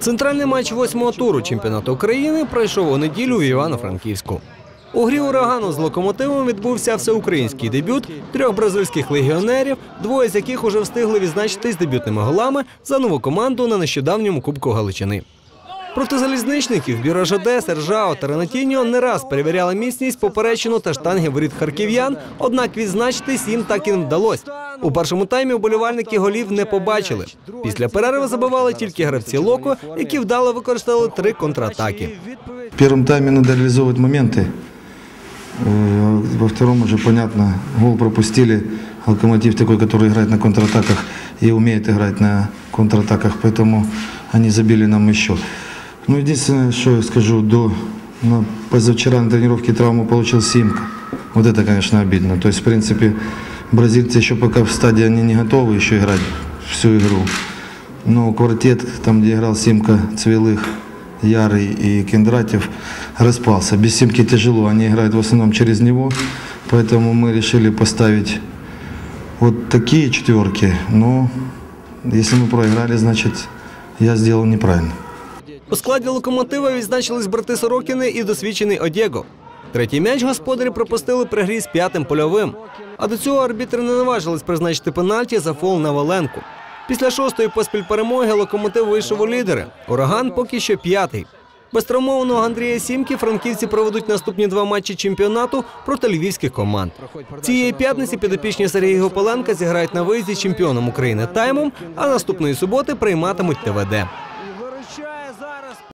Центральний матч восьмого туру чемпіонату України пройшов у неділю в Івано-Франківську. У грі урагану з локомотивом відбувся всеукраїнський дебют трьох бразильських легіонерів, двоє з яких уже встигли відзначитись дебютними голами за нову команду на нещодавньому Кубку Галичини. Проти залізничників Бірожаде, Сержао та Ренатіньо не раз перевіряли міцність поперечину та штанги воріт харків'ян, однак відзначитись їм так і не вдалося. У першому таймі вболівальники голів не побачили. Після перерви забивали тільки гравці Локо, які вдало використали три контратаки. В первом тайме надо реализовывать моменты. Э, Во втором уже, понятно, гол пропустили. Локомотив такой, который играет на контратаках и умеет играть на контратаках, поэтому они забили нам еще. Ну, единственное, что я скажу, до на позавчера на тренировке травму получил Симка. Вот это, конечно, обидно. То есть, в принципе, бразильцы еще пока в стадии они не готовы еще играть всю игру. Но квартет, там, где играл Симка, Цвелых, Ярый и Кендратьев, распался. Без Симки тяжело, они играют в основном через него. Поэтому мы решили поставить вот такие четверки. Но если мы проиграли, значит, я сделал неправильно. У складі локомотива відзначились брати Сорокіни і досвідчений Одєго. Третій м'яч господарі пропустили при грі з п'ятим польовим. А до цього арбітри не наважились призначити пенальті за фол на Валенку. Після шостої поспіль перемоги локомотив вийшов у лідери. Ураган поки що п'ятий. Без травмованого Андрія Сімки франківці проведуть наступні два матчі чемпіонату проти львівських команд. Цієї п'ятниці підопічні Сергія Гопаленка зіграють на виїзді з чемпіоном України таймом, а наступної суботи прийматимуть ТВД.